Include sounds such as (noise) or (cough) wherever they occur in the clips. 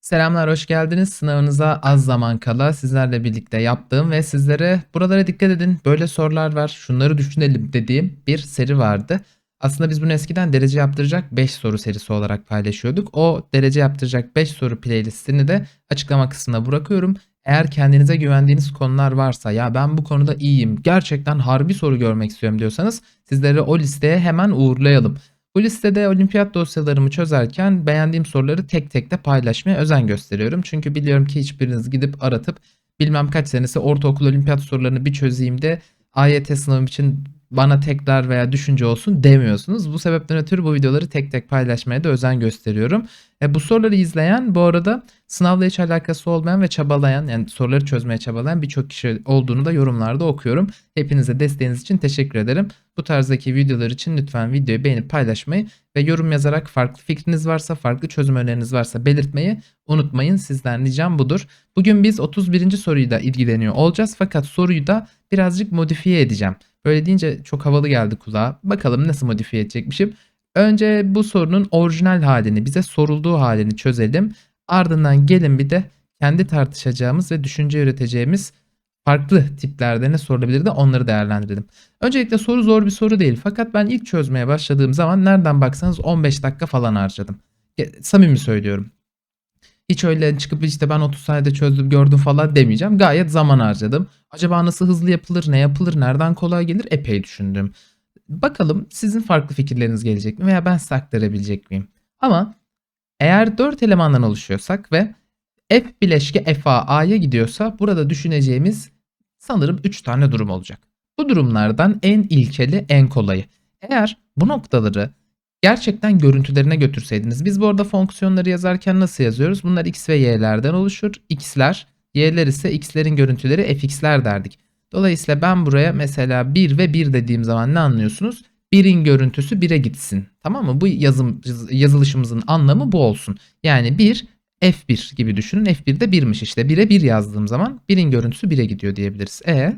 Selamlar, hoş geldiniz. Sınavınıza az zaman kala sizlerle birlikte yaptığım ve sizlere buralara dikkat edin, böyle sorular var, şunları düşünelim dediğim bir seri vardı. Aslında biz bunu eskiden derece yaptıracak 5 soru serisi olarak paylaşıyorduk. O derece yaptıracak 5 soru playlistini de açıklama kısmına bırakıyorum. Eğer kendinize güvendiğiniz konular varsa ya ben bu konuda iyiyim, gerçekten harbi soru görmek istiyorum diyorsanız sizleri o listeye hemen uğurlayalım. Bu listede olimpiyat dosyalarımı çözerken beğendiğim soruları tek tek de paylaşmaya özen gösteriyorum. Çünkü biliyorum ki hiçbiriniz gidip aratıp bilmem kaç senesi ortaokul olimpiyat sorularını bir çözeyim de AYT sınavım için bana tekrar veya düşünce olsun demiyorsunuz. Bu sebepten ötürü bu videoları tek tek paylaşmaya da özen gösteriyorum. E, bu soruları izleyen bu arada sınavla hiç alakası olmayan ve çabalayan yani soruları çözmeye çabalayan birçok kişi olduğunu da yorumlarda okuyorum. Hepinize desteğiniz için teşekkür ederim. Bu tarzdaki videolar için lütfen videoyu beğenip paylaşmayı ve yorum yazarak farklı fikriniz varsa, farklı çözüm öneriniz varsa belirtmeyi unutmayın. Sizden ricam budur. Bugün biz 31. soruyu da ilgileniyor olacağız fakat soruyu da birazcık modifiye edeceğim. Böyle deyince çok havalı geldi kulağa. Bakalım nasıl modifiye edecekmişim. Önce bu sorunun orijinal halini, bize sorulduğu halini çözelim. Ardından gelin bir de kendi tartışacağımız ve düşünce üreteceğimiz farklı tiplerde ne sorulabilir de onları değerlendirelim. Öncelikle soru zor bir soru değil fakat ben ilk çözmeye başladığım zaman nereden baksanız 15 dakika falan harcadım. Samimi söylüyorum. Hiç öyle çıkıp işte ben 30 saniyede çözdüm gördüm falan demeyeceğim. Gayet zaman harcadım. Acaba nasıl hızlı yapılır, ne yapılır, nereden kolay gelir epey düşündüm. Bakalım sizin farklı fikirleriniz gelecek mi veya ben size aktarabilecek miyim? Ama eğer 4 elemandan oluşuyorsak ve F bileşke FA A'ya gidiyorsa burada düşüneceğimiz sanırım 3 tane durum olacak. Bu durumlardan en ilkeli, en kolayı. Eğer bu noktaları gerçekten görüntülerine götürseydiniz. Biz bu arada fonksiyonları yazarken nasıl yazıyoruz? Bunlar x ve y'lerden oluşur. x'ler, y'ler ise x'lerin görüntüleri fx'ler derdik. Dolayısıyla ben buraya mesela 1 ve 1 dediğim zaman ne anlıyorsunuz? 1'in görüntüsü 1'e gitsin. Tamam mı? Bu yazım, yazılışımızın anlamı bu olsun. Yani 1 F1 gibi düşünün. F1 de 1'miş işte. 1'e 1 yazdığım zaman 1'in görüntüsü 1'e gidiyor diyebiliriz. E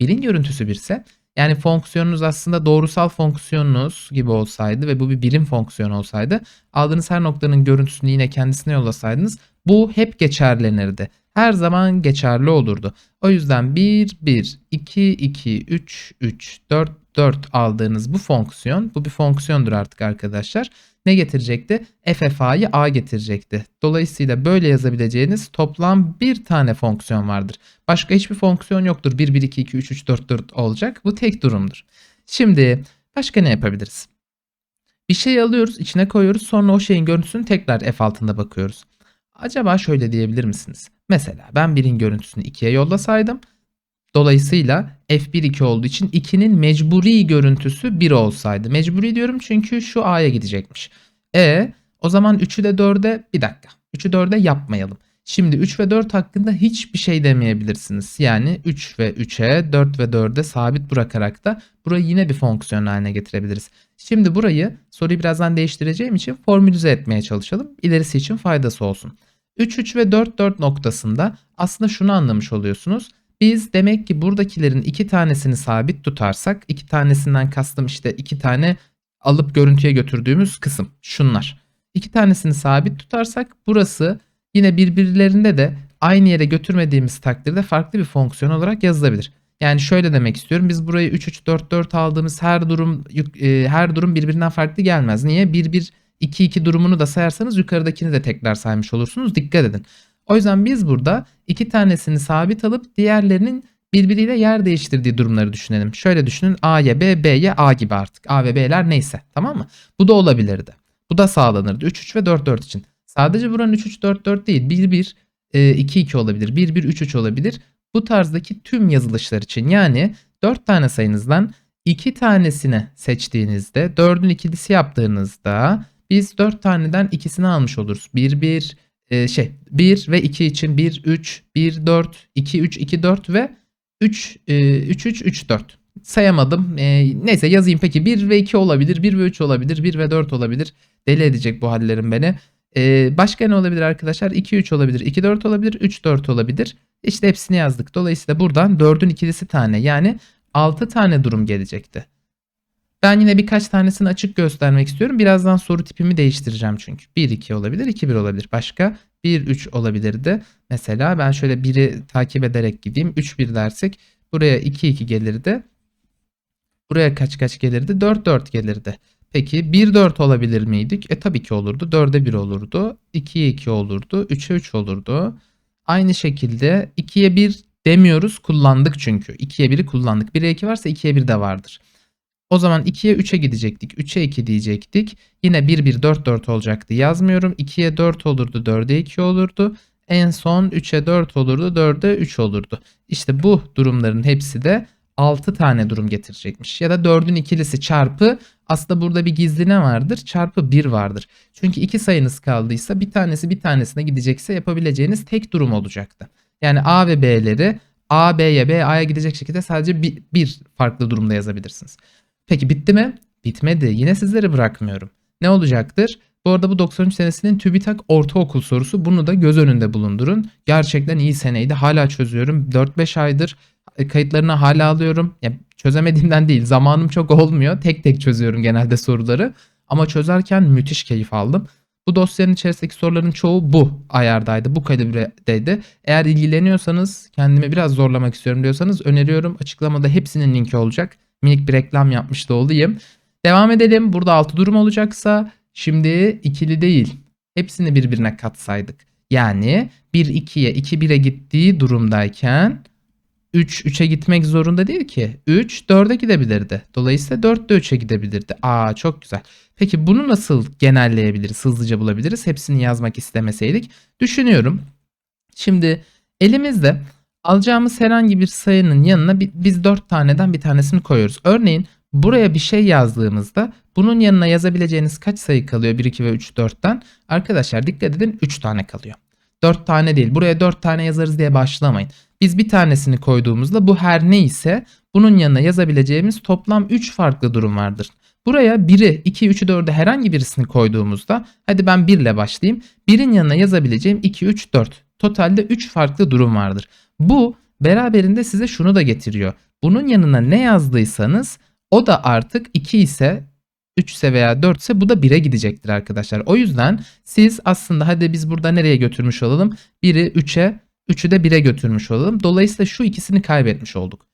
1'in görüntüsü 1 ise yani fonksiyonunuz aslında doğrusal fonksiyonunuz gibi olsaydı ve bu bir birim fonksiyon olsaydı aldığınız her noktanın görüntüsünü yine kendisine yollasaydınız bu hep geçerlenirdi. Her zaman geçerli olurdu. O yüzden 1, 1, 2, 2, 3, 3, 4, 4 aldığınız bu fonksiyon, bu bir fonksiyondur artık arkadaşlar. Ne getirecekti? FFA'yı A getirecekti. Dolayısıyla böyle yazabileceğiniz toplam bir tane fonksiyon vardır. Başka hiçbir fonksiyon yoktur. 1, 1, 2, 2, 3, 3, 4, 4 olacak. Bu tek durumdur. Şimdi başka ne yapabiliriz? Bir şey alıyoruz, içine koyuyoruz. Sonra o şeyin görüntüsünü tekrar F altında bakıyoruz. Acaba şöyle diyebilir misiniz? Mesela ben birin görüntüsünü 2'ye yollasaydım. Dolayısıyla F1 2 olduğu için 2'nin mecburi görüntüsü 1 olsaydı. Mecburi diyorum çünkü şu A'ya gidecekmiş. E o zaman 3'ü de 4'e bir dakika. 3'ü 4'e yapmayalım. Şimdi 3 ve 4 hakkında hiçbir şey demeyebilirsiniz. Yani 3 ve 3'e 4 ve 4'e sabit bırakarak da burayı yine bir fonksiyon haline getirebiliriz. Şimdi burayı soruyu birazdan değiştireceğim için formülize etmeye çalışalım. İlerisi için faydası olsun. 3, 3 ve 4, 4 noktasında aslında şunu anlamış oluyorsunuz. Biz demek ki buradakilerin iki tanesini sabit tutarsak iki tanesinden kastım işte iki tane alıp görüntüye götürdüğümüz kısım şunlar. İki tanesini sabit tutarsak burası yine birbirlerinde de aynı yere götürmediğimiz takdirde farklı bir fonksiyon olarak yazılabilir. Yani şöyle demek istiyorum. Biz burayı 3 3 4 4 aldığımız her durum e, her durum birbirinden farklı gelmez. Niye? 1 1 2 2 durumunu da sayarsanız yukarıdakini de tekrar saymış olursunuz. Dikkat edin. O yüzden biz burada iki tanesini sabit alıp diğerlerinin birbiriyle yer değiştirdiği durumları düşünelim. Şöyle düşünün A'ya B, B'ye A gibi artık. A ve B'ler neyse tamam mı? Bu da olabilirdi. Bu da sağlanırdı. 3, 3 ve 4, 4 için. Sadece buranın 3, 3, 4, 4 değil. 1, 1, 2, 2 olabilir. 1, 1, 3, 3 olabilir. Bu tarzdaki tüm yazılışlar için yani 4 tane sayınızdan 2 tanesini seçtiğinizde 4'ün ikilisi yaptığınızda biz 4 taneden ikisini almış oluruz. 1, 1, e, şey 1 ve 2 için 1 3 1 4 2 3 2 4 ve 3 e, 3 3 3 4 sayamadım. E, neyse yazayım peki 1 ve 2 olabilir 1 ve 3 olabilir 1 ve 4 olabilir. Deli edecek bu hallerim beni. E, başka ne olabilir arkadaşlar? 2 3 olabilir 2 4 olabilir 3 4 olabilir. İşte hepsini yazdık. Dolayısıyla buradan 4'ün ikilisi tane yani 6 tane durum gelecekti. Ben yine birkaç tanesini açık göstermek istiyorum. Birazdan soru tipimi değiştireceğim çünkü. 1-2 olabilir, 2-1 olabilir. Başka 1 3 olabilirdi. Mesela ben şöyle 1'i takip ederek gideyim. 3 1 dersek buraya 2 2 gelirdi. Buraya kaç kaç gelirdi? 4 4 gelirdi. Peki 1 4 olabilir miydik? E tabii ki olurdu. 4'e 1 olurdu. 2'ye 2 olurdu. 3'e 3 olurdu. Aynı şekilde 2'ye 1 demiyoruz. Kullandık çünkü. 2'ye 1'i kullandık. 1'e 2 varsa 2'ye 1 de vardır. O zaman 2'ye 3'e gidecektik. 3'e 2 diyecektik. Yine 1 1 4 4 olacaktı. Yazmıyorum. 2'ye 4 olurdu. 4'e 2 olurdu. En son 3'e 4 olurdu. 4'e 3 olurdu. İşte bu durumların hepsi de 6 tane durum getirecekmiş. Ya da 4'ün ikilisi çarpı aslında burada bir gizli ne vardır? Çarpı 1 vardır. Çünkü iki sayınız kaldıysa bir tanesi bir tanesine gidecekse yapabileceğiniz tek durum olacaktı. Yani A ve B'leri A B'ye B A'ya gidecek şekilde sadece bir, bir farklı durumda yazabilirsiniz. Peki bitti mi? Bitmedi. Yine sizleri bırakmıyorum. Ne olacaktır? Bu arada bu 93 senesinin TÜBİTAK ortaokul sorusu. Bunu da göz önünde bulundurun. Gerçekten iyi seneydi. Hala çözüyorum. 4-5 aydır e, kayıtlarını hala alıyorum. Ya, çözemediğimden değil. Zamanım çok olmuyor. Tek tek çözüyorum genelde soruları. Ama çözerken müthiş keyif aldım. Bu dosyanın içerisindeki soruların çoğu bu ayardaydı, bu kalibredeydi. Eğer ilgileniyorsanız, kendimi biraz zorlamak istiyorum diyorsanız öneriyorum. Açıklamada hepsinin linki olacak. Minik bir reklam yapmış da olayım. Devam edelim. Burada 6 durum olacaksa şimdi ikili değil. Hepsini birbirine katsaydık. Yani 1 2'ye 2 1'e gittiği durumdayken 3 3'e gitmek zorunda değil ki. 3 4'e gidebilirdi. Dolayısıyla 4 de 3'e gidebilirdi. Aa çok güzel. Peki bunu nasıl genelleyebiliriz? Hızlıca bulabiliriz. Hepsini yazmak istemeseydik. Düşünüyorum. Şimdi elimizde alacağımız herhangi bir sayının yanına biz 4 taneden bir tanesini koyuyoruz. Örneğin buraya bir şey yazdığımızda bunun yanına yazabileceğiniz kaç sayı kalıyor? 1, 2 ve 3, 4'ten. Arkadaşlar dikkat edin 3 tane kalıyor. 4 tane değil. Buraya 4 tane yazarız diye başlamayın. Biz bir tanesini koyduğumuzda bu her neyse bunun yanına yazabileceğimiz toplam 3 farklı durum vardır. Buraya 1'i, 2'yi, 3'ü, 4'ü herhangi birisini koyduğumuzda hadi ben 1 ile başlayayım. 1'in yanına yazabileceğim 2, 3, 4. Totalde 3 farklı durum vardır. Bu beraberinde size şunu da getiriyor. Bunun yanına ne yazdıysanız o da artık 2 ise 3 ise veya 4 ise bu da 1'e gidecektir arkadaşlar. O yüzden siz aslında hadi biz burada nereye götürmüş olalım? 1'i 3'e 3'ü de 1'e götürmüş olalım. Dolayısıyla şu ikisini kaybetmiş olduk.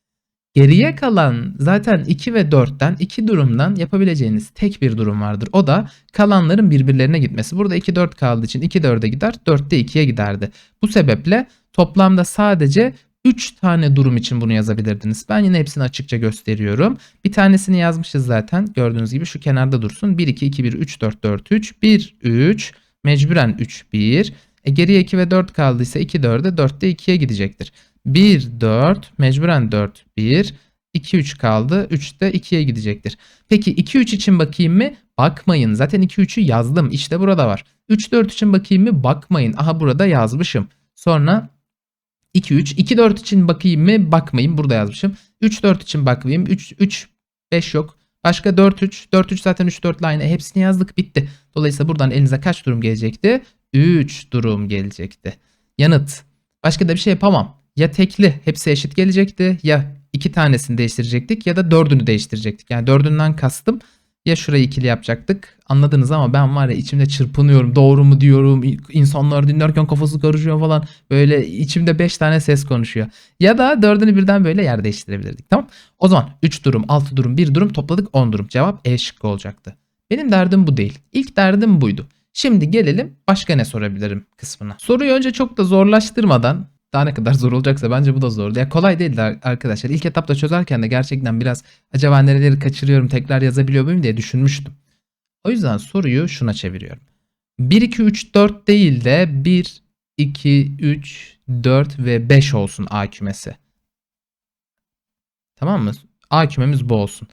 Geriye kalan zaten 2 ve 4'ten 2 durumdan yapabileceğiniz tek bir durum vardır. O da kalanların birbirlerine gitmesi. Burada 2 4 kaldığı için 2 4'e gider, 4 de 2'ye giderdi. Bu sebeple toplamda sadece 3 tane durum için bunu yazabilirdiniz. Ben yine hepsini açıkça gösteriyorum. Bir tanesini yazmışız zaten. Gördüğünüz gibi şu kenarda dursun. 1 2 2 1 3 4 4 3 1 3 mecburen 3 1 e geriye 2 ve 4 kaldıysa 2 4'e 4 de 2'ye gidecektir. 1 4 mecburen 4 1 2 3 kaldı 3 de 2'ye gidecektir. Peki 2 3 için bakayım mı? Bakmayın. Zaten 2 3'ü yazdım. İşte burada var. 3 4 için bakayım mı? Bakmayın. Aha burada yazmışım. Sonra 2 3 2 4 için bakayım mı? Bakmayın. Burada yazmışım. 3 4 için bakmayayım. 3 3 5 yok. Başka 4 3 4 3 zaten 3 4 line hepsini yazdık bitti. Dolayısıyla buradan elinize kaç durum gelecekti? 3 durum gelecekti. Yanıt. Başka da bir şey yapamam. Ya tekli hepsi eşit gelecekti ya iki tanesini değiştirecektik ya da dördünü değiştirecektik. Yani dördünden kastım ya şurayı ikili yapacaktık. Anladınız ama ben var ya içimde çırpınıyorum. Doğru mu diyorum. İnsanlar dinlerken kafası karışıyor falan. Böyle içimde 5 tane ses konuşuyor. Ya da dördünü birden böyle yer değiştirebilirdik. Tamam. O zaman 3 durum, 6 durum, 1 durum topladık 10 durum. Cevap E şıkkı olacaktı. Benim derdim bu değil. İlk derdim buydu. Şimdi gelelim başka ne sorabilirim kısmına. Soruyu önce çok da zorlaştırmadan daha ne kadar (laughs) zor olacaksa bence bu da zordu. Ya kolay değildi arkadaşlar. İlk etapta çözerken de gerçekten biraz acaba nereleri kaçırıyorum tekrar yazabiliyor muyum diye düşünmüştüm. O yüzden soruyu şuna çeviriyorum. 1 2 3 4 değil de 1 2 3 4 ve 5 olsun A kümesi. Tamam mı? A kümemiz bu olsun.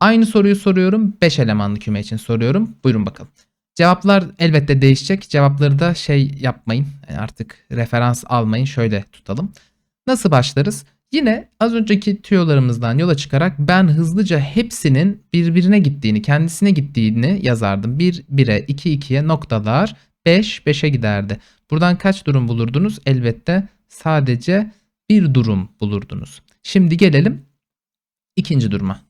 Aynı soruyu soruyorum. 5 elemanlı küme için soruyorum. Buyurun bakalım. Cevaplar elbette değişecek. Cevapları da şey yapmayın. Yani artık referans almayın. Şöyle tutalım. Nasıl başlarız? Yine az önceki tüyolarımızdan yola çıkarak ben hızlıca hepsinin birbirine gittiğini, kendisine gittiğini yazardım. 1 1'e, 2 2'ye noktalar 5 5'e giderdi. Buradan kaç durum bulurdunuz? Elbette sadece bir durum bulurdunuz. Şimdi gelelim ikinci duruma.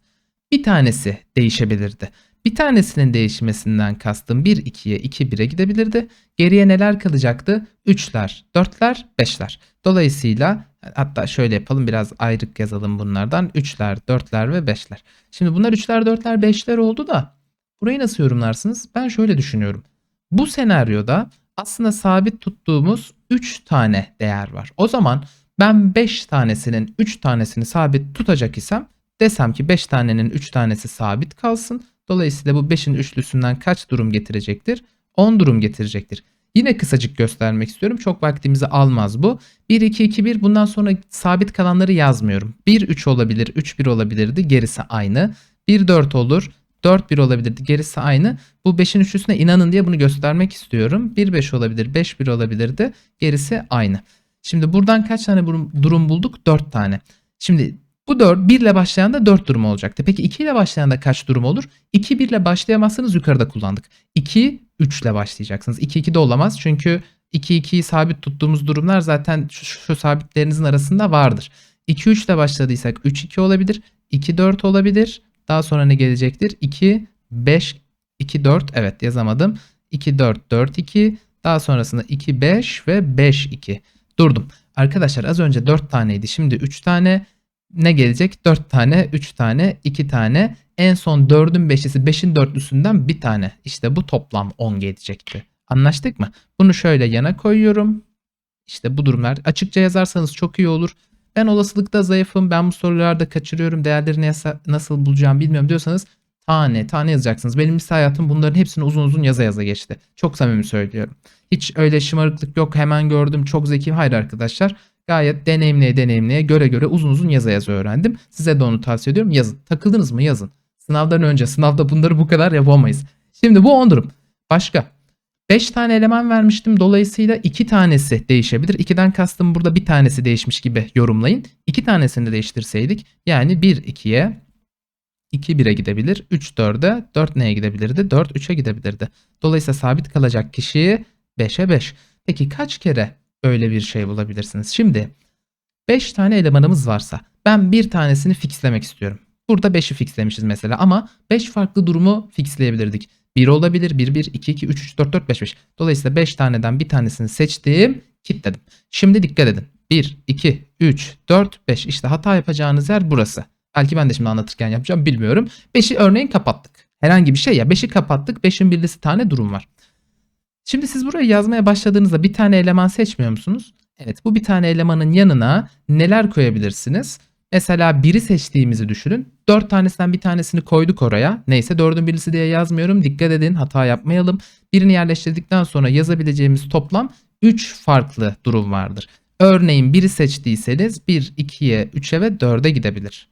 Bir tanesi değişebilirdi. Bir tanesinin değişmesinden kastım 1 2'ye 2 1'e gidebilirdi. Geriye neler kalacaktı? 3'ler, 4'ler, 5'ler. Dolayısıyla hatta şöyle yapalım biraz ayrık yazalım bunlardan. 3'ler, 4'ler ve 5'ler. Şimdi bunlar 3'ler, 4'ler, 5'ler oldu da burayı nasıl yorumlarsınız? Ben şöyle düşünüyorum. Bu senaryoda aslında sabit tuttuğumuz 3 tane değer var. O zaman ben 5 tanesinin 3 tanesini sabit tutacak isem desem ki 5 tanenin 3 tanesi sabit kalsın. Dolayısıyla bu 5'in üçlüsünden kaç durum getirecektir? 10 durum getirecektir. Yine kısacık göstermek istiyorum. Çok vaktimizi almaz bu. 1 2 2 1 bundan sonra sabit kalanları yazmıyorum. 1 3 olabilir, 3 1 olabilirdi. Gerisi aynı. 1 4 olur. 4 1 olabilirdi. Gerisi aynı. Bu 5'in üçlüsüne inanın diye bunu göstermek istiyorum. 1 5 olabilir, 5 1 olabilirdi. Gerisi aynı. Şimdi buradan kaç tane durum bulduk? 4 tane. Şimdi bu 4 1 ile başlayan da 4 durum olacaktı. Peki 2 ile başlayan da kaç durum olur? 2 1 ile başlayamazsınız yukarıda kullandık. 2 3 ile başlayacaksınız. 2 2 de olamaz çünkü 2 2'yi sabit tuttuğumuz durumlar zaten şu, şu sabitlerinizin arasında vardır. 2 3 ile başladıysak 3 2 olabilir. 2 4 olabilir. Daha sonra ne gelecektir? 2 5 2 4 evet yazamadım. 2 4 4 2 daha sonrasında 2 5 ve 5 2. Durdum. Arkadaşlar az önce 4 taneydi. Şimdi 3 tane ne gelecek? 4 tane, 3 tane, 2 tane. En son 4'ün 5'lisi 5'in dörtlüsünden bir tane. İşte bu toplam 10 gelecekti. Anlaştık mı? Bunu şöyle yana koyuyorum. İşte bu durumlar. Açıkça yazarsanız çok iyi olur. Ben olasılıkta zayıfım. Ben bu sorularda kaçırıyorum. Değerlerini nasıl bulacağım bilmiyorum diyorsanız tane tane yazacaksınız. Benim lise hayatım bunların hepsini uzun uzun yaza yaza geçti. Çok samimi söylüyorum. Hiç öyle şımarıklık yok hemen gördüm çok zekiyim. Hayır arkadaşlar gayet deneyimleye deneyimleye göre göre uzun uzun yaza yaza öğrendim. Size de onu tavsiye ediyorum. Yazın. Takıldınız mı yazın. Sınavdan önce sınavda bunları bu kadar yapamayız. Şimdi bu 10 durum. Başka. 5 tane eleman vermiştim. Dolayısıyla 2 tanesi değişebilir. 2'den kastım burada bir tanesi değişmiş gibi yorumlayın. 2 tanesini de değiştirseydik yani 1 2'ye 2 1'e gidebilir. 3 4'e 4 neye gidebilirdi? 4 3'e gidebilirdi. Dolayısıyla sabit kalacak kişiyi 5'e 5. Peki kaç kere böyle bir şey bulabilirsiniz? Şimdi 5 tane elemanımız varsa ben bir tanesini fixlemek istiyorum. Burada 5'i fixlemişiz mesela ama 5 farklı durumu fixleyebilirdik. 1 olabilir, 1 1 2 2 3 3 4 4 5 5. Dolayısıyla 5 taneden bir tanesini seçtim, kilitledim. Şimdi dikkat edin. 1 2 3 4 5 işte hata yapacağınız yer burası. Belki ben de şimdi anlatırken yapacağım bilmiyorum. 5'i örneğin kapattık. Herhangi bir şey ya 5'i kapattık. 5'in birlisi tane durum var. Şimdi siz burayı yazmaya başladığınızda bir tane eleman seçmiyor musunuz? Evet bu bir tane elemanın yanına neler koyabilirsiniz? Mesela biri seçtiğimizi düşünün. 4 tanesinden bir tanesini koyduk oraya. Neyse 4'ün birisi diye yazmıyorum. Dikkat edin hata yapmayalım. Birini yerleştirdikten sonra yazabileceğimiz toplam 3 farklı durum vardır. Örneğin biri seçtiyseniz 1, 2'ye, 3'e ve 4'e gidebilir.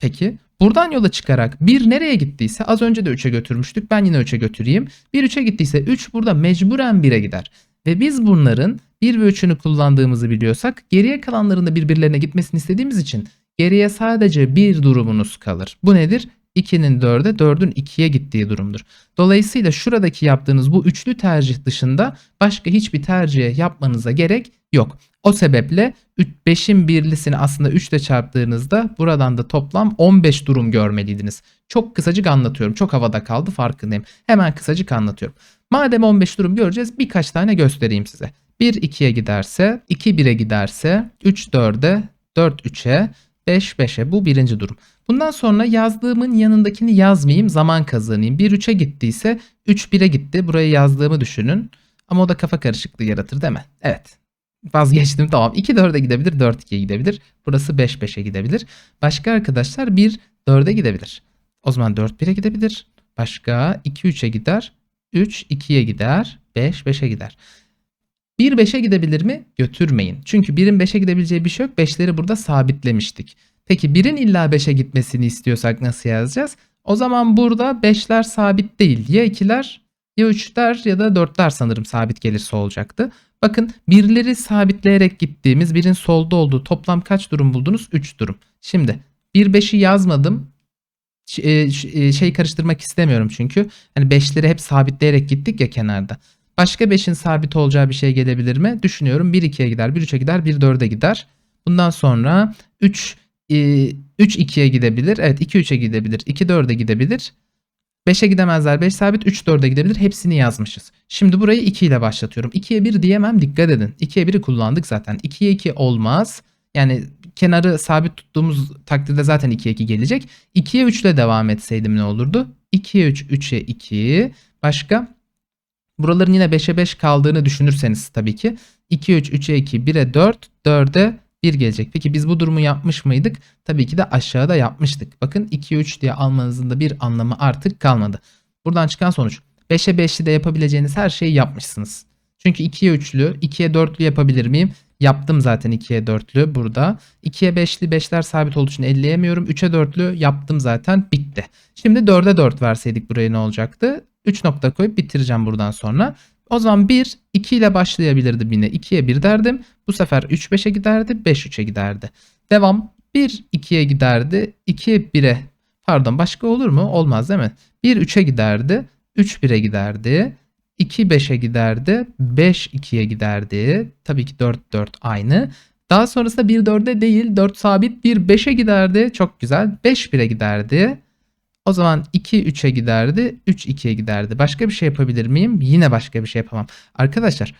Peki buradan yola çıkarak 1 nereye gittiyse az önce de 3'e götürmüştük. Ben yine 3'e götüreyim. 1 3'e gittiyse 3 burada mecburen 1'e gider. Ve biz bunların 1 ve 3'ünü kullandığımızı biliyorsak geriye kalanların da birbirlerine gitmesini istediğimiz için geriye sadece bir durumunuz kalır. Bu nedir? 2'nin 4'e 4'ün 2'ye gittiği durumdur. Dolayısıyla şuradaki yaptığınız bu üçlü tercih dışında başka hiçbir tercih yapmanıza gerek yok. O sebeple 5'in birlisini aslında 3 ile çarptığınızda buradan da toplam 15 durum görmeliydiniz. Çok kısacık anlatıyorum. Çok havada kaldı farkındayım. Hemen kısacık anlatıyorum. Madem 15 durum göreceğiz birkaç tane göstereyim size. 1 2'ye giderse, 2 1'e giderse, 3 4'e, 4 3'e, 5 5'e bu birinci durum. Bundan sonra yazdığımın yanındakini yazmayayım zaman kazanayım. 1 3'e gittiyse 3 1'e gitti. Buraya yazdığımı düşünün. Ama o da kafa karışıklığı yaratır değil mi? Evet. Vazgeçtim tamam. 2 4'e gidebilir 4 2'ye gidebilir. Burası 5 5'e gidebilir. Başka arkadaşlar 1 4'e gidebilir. O zaman 4 1'e gidebilir. Başka 2 3'e gider. 3 2'ye gider. 5 5'e gider. 1 5'e gidebilir mi? Götürmeyin. Çünkü 1'in 5'e gidebileceği bir şey yok. 5'leri burada sabitlemiştik. Peki 1'in illa 5'e gitmesini istiyorsak nasıl yazacağız? O zaman burada 5'ler sabit değil. Ya 2'ler ya 3'ler ya da 4'ler sanırım sabit gelirse olacaktı. Bakın birleri sabitleyerek gittiğimiz birin solda olduğu toplam kaç durum buldunuz? 3 durum. Şimdi 1 5'i yazmadım. E, e, şey karıştırmak istemiyorum çünkü. Hani 5'leri hep sabitleyerek gittik ya kenarda. Başka 5'in sabit olacağı bir şey gelebilir mi? Düşünüyorum 1 2'ye gider, 1 3'e gider, 1 4'e gider. Bundan sonra 3 3 2'ye gidebilir. Evet 2 3'e gidebilir. 2 4'e gidebilir. 5'e gidemezler 5 sabit 3 4'e gidebilir hepsini yazmışız. Şimdi burayı 2 ile başlatıyorum. 2'ye 1 diyemem dikkat edin. 2'ye 1'i kullandık zaten. 2'ye 2 olmaz. Yani kenarı sabit tuttuğumuz takdirde zaten 2'ye 2 gelecek. 2'ye 3 ile devam etseydim ne olurdu? 2'ye 3 3'e 2 başka buraların yine 5'e 5 kaldığını düşünürseniz tabii ki 2'ye 3 3'e 2 1'e 4 4'e 1 gelecek. Peki biz bu durumu yapmış mıydık? Tabii ki de aşağıda yapmıştık. Bakın 2'ye 3 diye almanızın da bir anlamı artık kalmadı. Buradan çıkan sonuç 5'e 5'li de yapabileceğiniz her şeyi yapmışsınız. Çünkü 2'ye 3'lü, 2'ye 4'lü yapabilir miyim? Yaptım zaten 2'ye 4'lü burada. 2'ye 5'li 5'ler sabit olduğu için elleyemiyorum. 3'e 4'lü yaptım zaten bitti. Şimdi 4'e 4 verseydik buraya ne olacaktı? 3 nokta koyup bitireceğim buradan sonra. O zaman 1, 2 ile başlayabilirdim yine. 2'ye 1 derdim. Bu sefer 3 5'e giderdi. 5 3'e giderdi. Devam. 1 2'ye giderdi. 2 1'e. Pardon başka olur mu? Olmaz değil mi? 1 3'e giderdi. 3 1'e giderdi. 2 5'e giderdi. 5 2'ye giderdi. Tabii ki 4 4 aynı. Daha sonrasında 1 4'e değil 4 sabit 1 5'e giderdi. Çok güzel. 5 1'e giderdi. O zaman 2 3'e giderdi. 3 2'ye giderdi. Başka bir şey yapabilir miyim? Yine başka bir şey yapamam. Arkadaşlar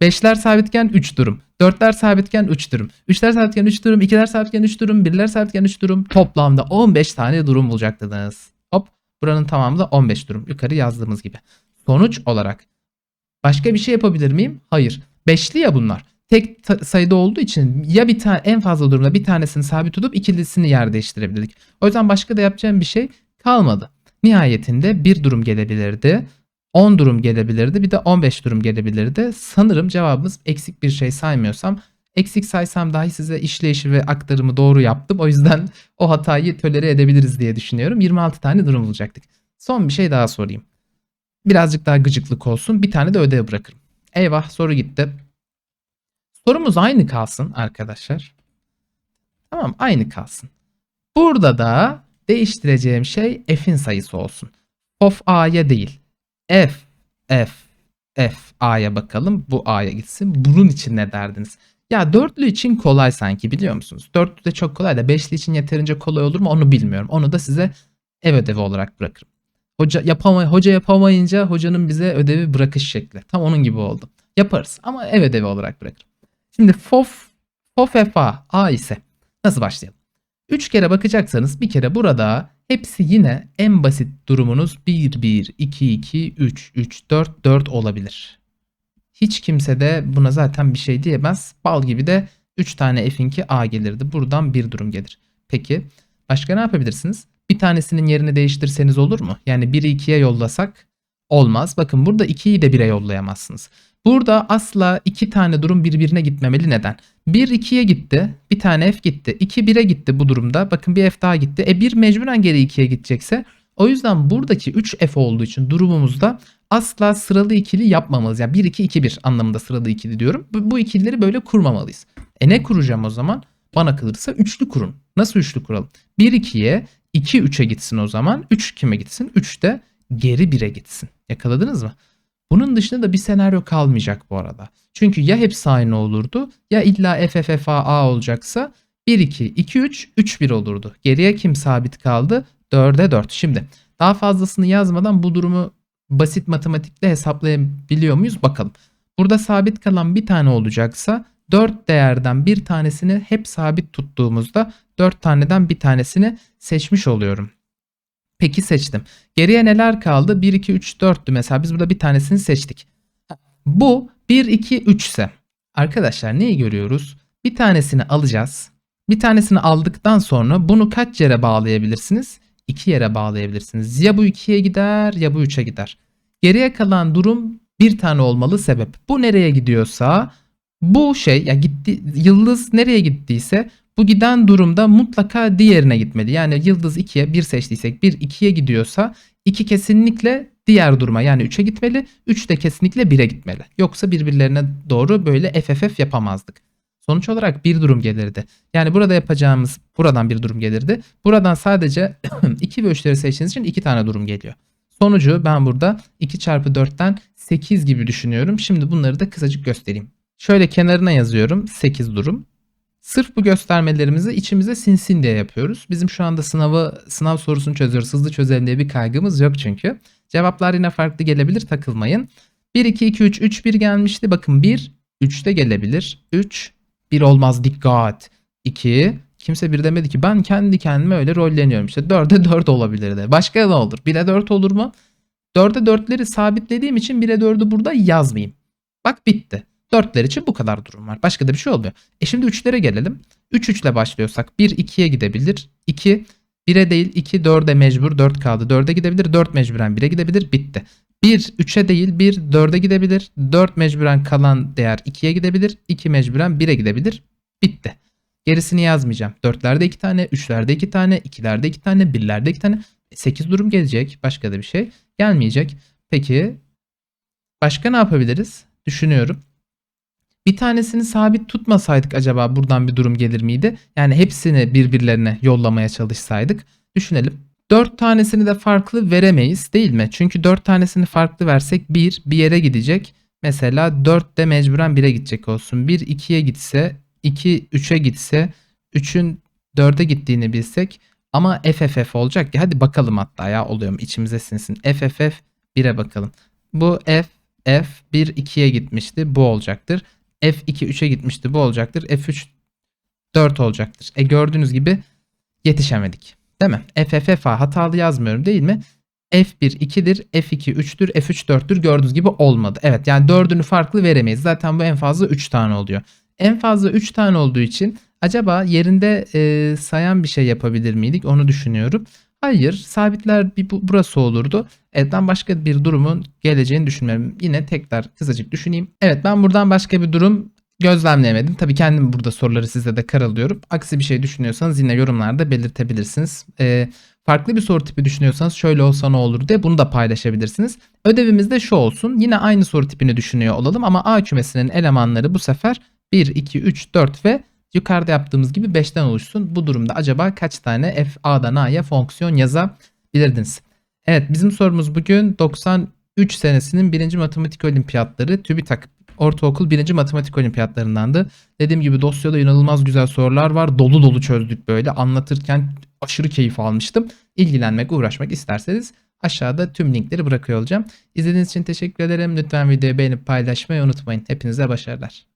5'ler sabitken 3 durum. 4'ler sabitken 3 durum. 3'ler sabitken 3 durum. 2'ler sabitken 3 durum. 1'ler sabitken 3 durum. Toplamda 15 tane durum bulacaktınız. Hop. Buranın tamamı da 15 durum. Yukarı yazdığımız gibi. Sonuç olarak başka bir şey yapabilir miyim? Hayır. Beşli ya bunlar. Tek sayıda olduğu için ya bir tane en fazla durumda bir tanesini sabit tutup ikilisini yer değiştirebilirdik. O yüzden başka da yapacağım bir şey kalmadı. Nihayetinde bir durum gelebilirdi. 10 durum gelebilirdi. Bir de 15 durum gelebilirdi. Sanırım cevabımız eksik bir şey saymıyorsam eksik saysam dahi size işleyişi ve aktarımı doğru yaptım. O yüzden o hatayı tolere edebiliriz diye düşünüyorum. 26 tane durum bulacaktık. Son bir şey daha sorayım. Birazcık daha gıcıklık olsun. Bir tane de ödev bırakırım. Eyvah soru gitti. Sorumuz aynı kalsın arkadaşlar. Tamam aynı kalsın. Burada da değiştireceğim şey f'in sayısı olsun. Of a'ya değil. F, F, F a'ya bakalım. Bu a'ya gitsin. Bunun için ne derdiniz? Ya dörtlü için kolay sanki biliyor musunuz? Dörtlü de çok kolay da beşli için yeterince kolay olur mu onu bilmiyorum. Onu da size ev ödevi olarak bırakırım. Hoca, yapamay hoca yapamayınca hocanın bize ödevi bırakış şekli. Tam onun gibi oldu. Yaparız ama ev ödevi olarak bırakırım. Şimdi FOF, FOFFA A ise nasıl başlayalım? 3 kere bakacaksanız bir kere burada hepsi yine en basit durumunuz 1 1 2 2 3 3 4 4 olabilir. Hiç kimse de buna zaten bir şey diyemez. Bal gibi de 3 tane f'inki a gelirdi. Buradan bir durum gelir. Peki başka ne yapabilirsiniz? Bir tanesinin yerini değiştirseniz olur mu? Yani 1'i 2'ye yollasak olmaz. Bakın burada 2'yi de 1'e yollayamazsınız. Burada asla iki tane durum birbirine gitmemeli. Neden? 1 2'ye gitti. Bir tane f gitti. 2 1'e gitti bu durumda. Bakın bir f daha gitti. E 1 mecburen geri 2'ye gidecekse o yüzden buradaki 3 f olduğu için durumumuzda asla sıralı ikili yapmamalıyız. Yani 1 2 2 1 anlamında sıralı ikili diyorum. Bu, bu ikilileri böyle kurmamalıyız. E ne kuracağım o zaman? Bana kalırsa üçlü kurun. Nasıl üçlü kuralım? 1 2'ye 2 3'e gitsin o zaman. 3 kime gitsin? 3 de geri 1'e gitsin. Yakaladınız mı? Bunun dışında da bir senaryo kalmayacak bu arada. Çünkü ya hepsi aynı olurdu ya illa FFFA olacaksa 1 2 2 3 3 1 olurdu. Geriye kim sabit kaldı? 4'e 4. Şimdi daha fazlasını yazmadan bu durumu basit matematikle hesaplayabiliyor muyuz bakalım. Burada sabit kalan bir tane olacaksa 4 değerden bir tanesini hep sabit tuttuğumuzda 4 taneden bir tanesini seçmiş oluyorum. Peki seçtim. Geriye neler kaldı? 1, 2, 3, 4'tü mesela. Biz burada bir tanesini seçtik. Bu 1, 2, 3 ise arkadaşlar neyi görüyoruz? Bir tanesini alacağız. Bir tanesini aldıktan sonra bunu kaç yere bağlayabilirsiniz? 2 yere bağlayabilirsiniz. Ya bu 2'ye gider ya bu 3'e gider. Geriye kalan durum bir tane olmalı sebep. Bu nereye gidiyorsa bu şey ya gitti yıldız nereye gittiyse bu giden durumda mutlaka diğerine gitmeli. Yani yıldız 2'ye 1 seçtiysek 1 2'ye gidiyorsa 2 kesinlikle diğer duruma yani 3'e gitmeli. 3 de kesinlikle 1'e gitmeli. Yoksa birbirlerine doğru böyle FFF yapamazdık. Sonuç olarak bir durum gelirdi. Yani burada yapacağımız buradan bir durum gelirdi. Buradan sadece (clears throat) 2 ve 3'leri seçtiğiniz için 2 tane durum geliyor. Sonucu ben burada 2 çarpı 4'ten 8 gibi düşünüyorum. Şimdi bunları da kısacık göstereyim. Şöyle kenarına yazıyorum 8 durum. Sırf bu göstermelerimizi içimize sinsin diye yapıyoruz. Bizim şu anda sınavı sınav sorusunu çözüyoruz. Hızlı çözelim diye bir kaygımız yok çünkü. Cevaplar yine farklı gelebilir takılmayın. 1 2 2 3 3 1 gelmişti. Bakın 1 3 de gelebilir. 3 1 olmaz dikkat. 2 kimse bir demedi ki ben kendi kendime öyle rolleniyorum. İşte 4'e 4 olabilirdi. Başka ne olur? 1'e 4 olur mu? 4'e 4'leri sabitlediğim için 1'e 4'ü burada yazmayayım. Bak bitti. 4'ler için bu kadar durum var. Başka da bir şey olmuyor. E şimdi 3'lere gelelim. 3 3 ile başlıyorsak 1 2'ye gidebilir. 2 1'e değil 2 4'e mecbur 4 kaldı. 4'e gidebilir. 4 mecburen 1'e gidebilir. Bitti. 1 3'e değil 1 4'e gidebilir. 4 mecburen kalan değer 2'ye gidebilir. 2 mecburen 1'e gidebilir. Bitti. Gerisini yazmayacağım. 4'lerde 2 tane, 3'lerde 2 tane, 2'lerde 2 tane, 1'lerde 2 tane. 8 durum gelecek. Başka da bir şey gelmeyecek. Peki başka ne yapabiliriz? Düşünüyorum. Bir tanesini sabit tutmasaydık acaba buradan bir durum gelir miydi? Yani hepsini birbirlerine yollamaya çalışsaydık. Düşünelim. 4 tanesini de farklı veremeyiz değil mi? Çünkü 4 tanesini farklı versek 1 bir yere gidecek. Mesela 4 de mecburen 1'e gidecek olsun. 1 2'ye gitse, 2 3'e gitse, 3'ün 4'e gittiğini bilsek ama FFF olacak ki hadi bakalım hatta ya oluyor mu içimize sinsin. FFF 1'e bakalım. Bu F F 1 2'ye gitmişti bu olacaktır. F2 3'e gitmişti bu olacaktır. F3 4 olacaktır. E gördüğünüz gibi yetişemedik. Değil mi? FFFA hatalı yazmıyorum değil mi? F1 2'dir, F2 3'tür, F3 4'tür gördüğünüz gibi olmadı. Evet yani dördünü farklı veremeyiz. Zaten bu en fazla 3 tane oluyor. En fazla 3 tane olduğu için acaba yerinde e, sayan bir şey yapabilir miydik onu düşünüyorum. Hayır sabitler bir bu, burası olurdu. Evet ben başka bir durumun geleceğini düşünmüyorum. Yine tekrar kısacık düşüneyim. Evet ben buradan başka bir durum gözlemleyemedim. Tabii kendim burada soruları size de karalıyorum. Aksi bir şey düşünüyorsanız yine yorumlarda belirtebilirsiniz. Ee, farklı bir soru tipi düşünüyorsanız şöyle olsa ne olur diye bunu da paylaşabilirsiniz. Ödevimiz de şu olsun. Yine aynı soru tipini düşünüyor olalım ama A kümesinin elemanları bu sefer 1, 2, 3, 4 ve yukarıda yaptığımız gibi 5'ten oluşsun. Bu durumda acaba kaç tane f a'dan a'ya fonksiyon yazabilirdiniz? Evet bizim sorumuz bugün 93 senesinin 1. matematik olimpiyatları TÜBİTAK ortaokul 1. matematik olimpiyatlarındandı. Dediğim gibi dosyada inanılmaz güzel sorular var. Dolu dolu çözdük böyle. Anlatırken aşırı keyif almıştım. İlgilenmek, uğraşmak isterseniz aşağıda tüm linkleri bırakıyor olacağım. İzlediğiniz için teşekkür ederim. Lütfen videoyu beğenip paylaşmayı unutmayın. Hepinize başarılar.